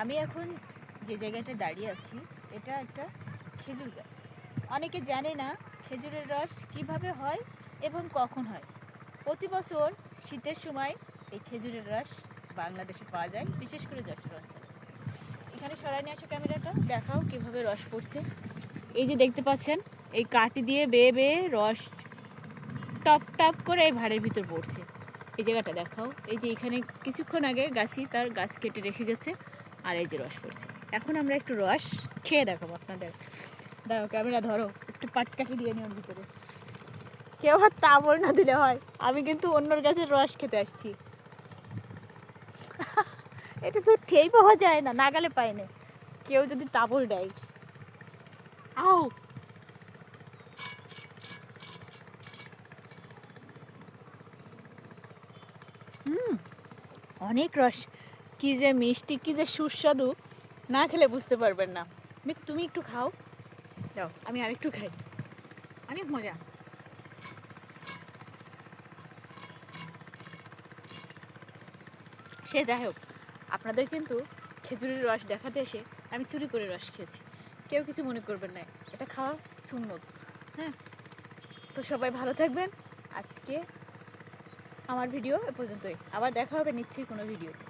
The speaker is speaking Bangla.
আমি এখন যে জায়গাটা দাঁড়িয়ে আছি, এটা একটা খেজুর গাছ। অনেকে জানে না খেজুরের রস কীভাবে হয় এবং কখন হয়। প্রতি বছর শীতের সময় এই খেজুরের রস বাংলাদেশে পাওয়া যায়, বিশেষ করে যশোর অঞ্চলে। এখানে সরাই নিয়ে আসো ক্যামেরাটা। দেখাও কীভাবে রস পড়ছে। এই যে দেখতে পাচ্ছেন, এই কাটি দিয়ে বেয়ে বেয়ে রস টপ টপ করে এই ভাড়ের ভিতর পড়ছে। এই জায়গাটা দেখাও। এই যে এখানে কিছুক্ষণ আগে গাছি তার গাছ কেটে রেখে গেছে। আর এই যে রস পড়ছে। এখন আমরা একটু রস খেয়ে দেখাবো আপনাদের। দাঁড়াও, ক্যামেরা ধরো, একটু পাটকাঠি দিয়ে নিও ভিতরে। কেউ আর তাবড় না দিলে হয়। আমি কিন্তু অন্যর গাছের রস খেতে আসছি। এটা তো ঠেই পাওয়া যায় না নাগালে পায় না। কেউ যদি তাবড় দেয়। আও অনেক রস। কি যে মিষ্টি, কি যে সুস্বাদু, না খেলে বুঝতে পারবেন না। মিত, তুমি একটু খাও। দাও আমি আরেকটু খাই। অনেক মজা। সে যাই হোক, আপনাদের কিন্তু খেজুরের রস দেখাতে এসে আমি চুরি করে রস খেয়েছি। কেউ কিছু মনে করবেন না, এটা খাওয়া সুন্নত হ্যাঁ? তো সবাই ভালো থাকবেন। আজকে আমার ভিডিও এ পর্যন্তই। আবার দেখা হবে নিশ্চয়ই কোনো ভিডিওতে।